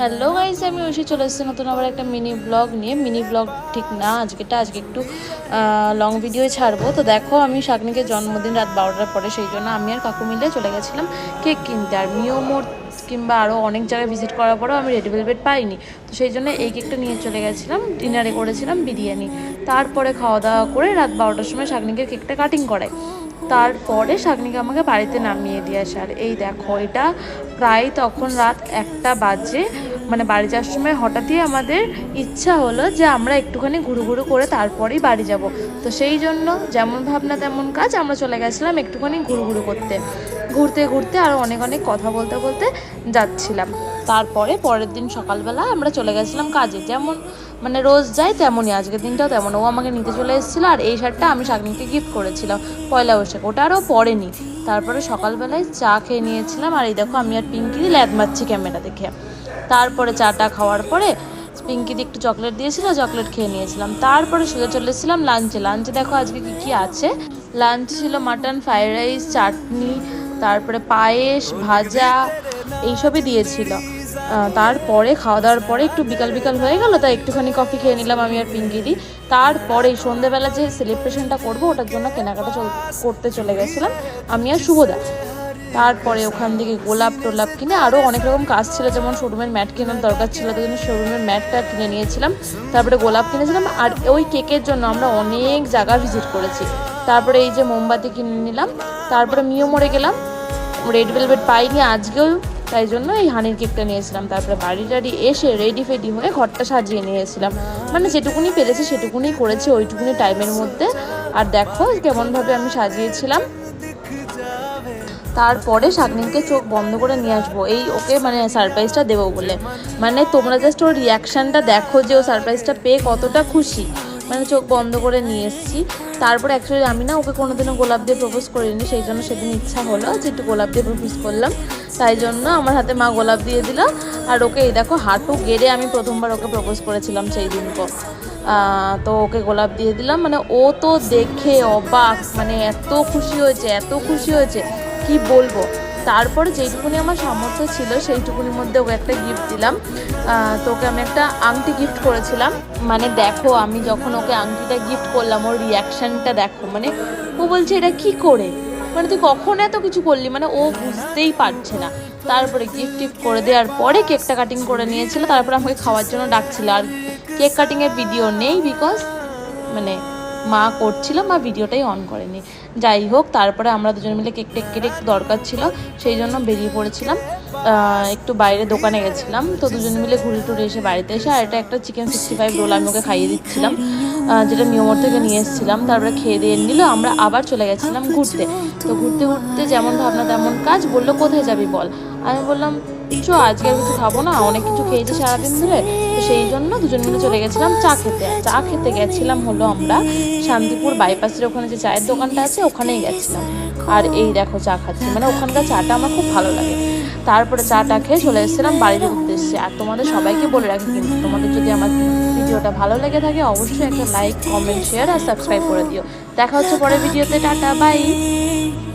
Hello guys আমি ঐশী চলে এসেছি নতুন আবার একটা মিনি ব্লগ নিয়ে। মিনি ব্লগ ঠিক না আজকেটা আজকে একটু লং ভিডিও ছাড়বো। তো দেখো, আমি শাকনিকে জন্মদিন রাত বারোটার পরে, সেই জন্য আমি আর কাকু মিলে চলে গেছিলাম কেক কিনতে। আর মিও মোড় কিংবা আরও অনেক জায়গায় ভিজিট করার পরেও আমি রেড ভেলভেট পাইনি। তো সেই জন্য এই কেকটা নিয়ে চলে গেছিলাম ডিনারে করেছিলাম বিরিয়ানি। তারপরে খাওয়া দাওয়া করে রাত বারোটার সময় শাকনিকে কেকটা কাটিং করাই। তারপরে শাকনিকে আমাকে বাড়িতে নামিয়ে দিয়ে আসে। আর এই দেখো, এটা প্রায় তখন রাত একটা বাজে। মানে বাড়ি যাওয়ার সময় হঠাৎই আমাদের ইচ্ছা হলো যে আমরা একটুখানি ঘুরু ঘুরু করে তারপরেই বাড়ি যাব। তো সেই জন্য যেমন ভাবনা তেমন কাজ আমরা চলে গেছিলাম একটুখানি ঘুরু ঘুরু করতে। ঘুরতে ঘুরতে আরও অনেক অনেক কথা বলতে বলতে যাচ্ছিলাম। তারপরে পরের দিন সকালবেলা আমরা চলে গেছিলাম কাজে। যেমন মানে রোজ যাই তেমনই, আজকের দিনটাও তেমন। ও আমাকে নিতে চলে এসেছিল আর এই শার্টটা আমি শাকনিকে গিফট করেছিলাম পয়লা বৈশাখ। ওটা আরও পরেনি। তারপরে সকালবেলায় চা খেয়ে নিয়েছিলাম। আর এই দেখো আমি আর পিঙ্কি ল্যাদ মারছি ক্যামেরা দেখে। তারপরে চাটা খাওয়ার পরে পিঙ্কিদি একটু চকলেট দিয়েছিল, চকলেট খেয়ে নিয়েছিলাম। তারপরে শুয়ে চলে এসেছিলাম লাঞ্চে। লাঞ্চে দেখো আজকে কী কী আছে? লাঞ্চ ছিল মাটন ফ্রাইড রাইস, চাটনি, তারপরে পায়েস, ভাজা, এইসবই দিয়েছিল। তারপরে খাওয়া দাওয়ার পরে একটু বিকাল বিকাল হয়ে গেল, তাই একটুখানি কফি খেয়ে নিলাম আমি আর পিঙ্কিদি। তারপরে সন্ধেবেলা যে সেলিব্রেশনটা করব, ওটার জন্য কেনাকাটা করতে চলে গেছিলাম। আমি আর শুভদা। তারপরে ওখান থেকে গোলাপ টোলাপ কিনে আরও অনেক রকম কাজ ছিল, যেমন শোরুমের ম্যাট কেনার দরকার ছিল তাই জন্য শোরুমের ম্যাটটা কিনে নিয়েছিলাম। তারপরে গোলাপ কিনেছিলাম আর ওই কেকের জন্য আমরা অনেক জায়গা ভিজিট করেছি। তারপরে এই যে মোমবাতি কিনে নিলাম, তারপরে মিও মরে গেলাম রেড ভেলভেট পাইনি আজকেও, তাই জন্য এই হানির কেকটা নিয়েছিলাম। তারপরে বাড়ি টাড়ি এসে রেডি ফেডি হয়ে ঘরটা সাজিয়ে নিয়েছিলাম। মানে যেটুকুনি পেরেছি সেটুকুনি করেছি ওইটুকুনি টাইমের মধ্যে। আর দেখো কেমনভাবে আমি সাজিয়েছিলাম। তারপরে শাকনিকে চোখ বন্ধ করে নিয়ে আসব। এই ওকে মানে সারপ্রাইজটা দেবো বলে। মানে তোমরা জাস্ট ওর রিয়াকশানটা দেখো যে ও সারপ্রাইজটা পেয়ে কতটা খুশি। মানে চোখ বন্ধ করে নিয়ে এসেছি। তারপরে অ্যাকচুয়ালি আমি না ওকে কোনোদিনও গোলাপ দিয়ে প্রপোজ করিনি সেই জন্য সেদিন ইচ্ছা হলো যে একটু গোলাপ দিয়ে প্রপোজ করলাম। তাই জন্য আমার হাতে মা গোলাপ দিয়ে দিল। আর ওকে এই দেখো হাঁটু গেড়ে আমি প্রথমবার ওকে প্রপোজ করেছিলাম সেই দিনকে আহ, তো ওকে গোলাপ দিয়ে দিলাম। মানে ও তো দেখে অবাক মানে এত খুশি হয়েছে এত খুশি হয়েছে। কি বলব? তারপরে যেইটুকুনি আমার সামর্থ্য ছিল, সেইটুকুনির মধ্যে ওকে একটা গিফট দিলাম। তো ওকে আমি একটা আংটি গিফট করেছিলাম। মানে দেখো, আমি যখন ওকে আংটিটা গিফট করলাম, ওর রিয়াকশানটা দেখো মানে ও বলছে, এটা কি করে? মানে তুই কখন এত কিছু করলি? মানে ও বুঝতেই পারছে না। তারপরে গিফট টিফট করে দেওয়ার পরে কেকটা কাটিং করে নিয়েছিল। তারপরে আমাকে খাওয়ার জন্য ডাকছিল। আর কেক কাটিংয়ের ভিডিও নেই বিকজ মানে মা করছিল, মা ভিডিওটাই অন করেনি। যাই হোক, তারপরে আমরা দুজন মিলে কেক টেক কেটে একটু দরকার ছিল, সেই জন্য বেরিয়ে পড়েছিলাম। একটু বাইরে দোকানে গেছিলাম, তো দুজন মিলে ঘুরে টুরে এসে বাড়িতে এসে, আর এটা একটা চিকেন সিক্সটি ফাইভ রোল আমি ওকে খাইয়ে দিচ্ছিলাম যেটা নিয়মর থেকে নিয়ে এসেছিলাম। তারপরে খেয়ে দিয়ে নিল, আমরা আবার চলে গেছিলাম ঘুরতে। তো ঘুরতে ঘুরতে যেমন ভাবনা তেমন কাজ, বলল, কোথায় যাবি বল? আমি বললাম, চ, আজকে কিছু খাব না, অনেক কিছু খেয়েছি সারাদিন ধরে। তো সেই জন্য দুজন মিলে চলে গেছিলাম চা খেতে। চা খেতে গেছিলাম হলো আমরা শান্তিপুর বাইপাসের ওখানে যে চায়ের দোকানটা আছে, ওখানেই গেছিলাম। আর এই দেখো চা খাচ্ছি। মানে ওখানকার চাটা আমার খুব ভালো লাগে। তারপরে চাটা খেয়ে চলে এসেছিলাম বাড়ির উদ্দেশ্যে আর তোমাদের সবাইকে বলে রাখি কিন্তু তোমাদের যদি আমার ভিডিওটা ভালো লেগে থাকে, অবশ্যই একটা লাইক, কমেন্ট শেয়ার আর সাবস্ক্রাইব করে দিও। দেখা হচ্ছে পরের ভিডিওতে। Tata bye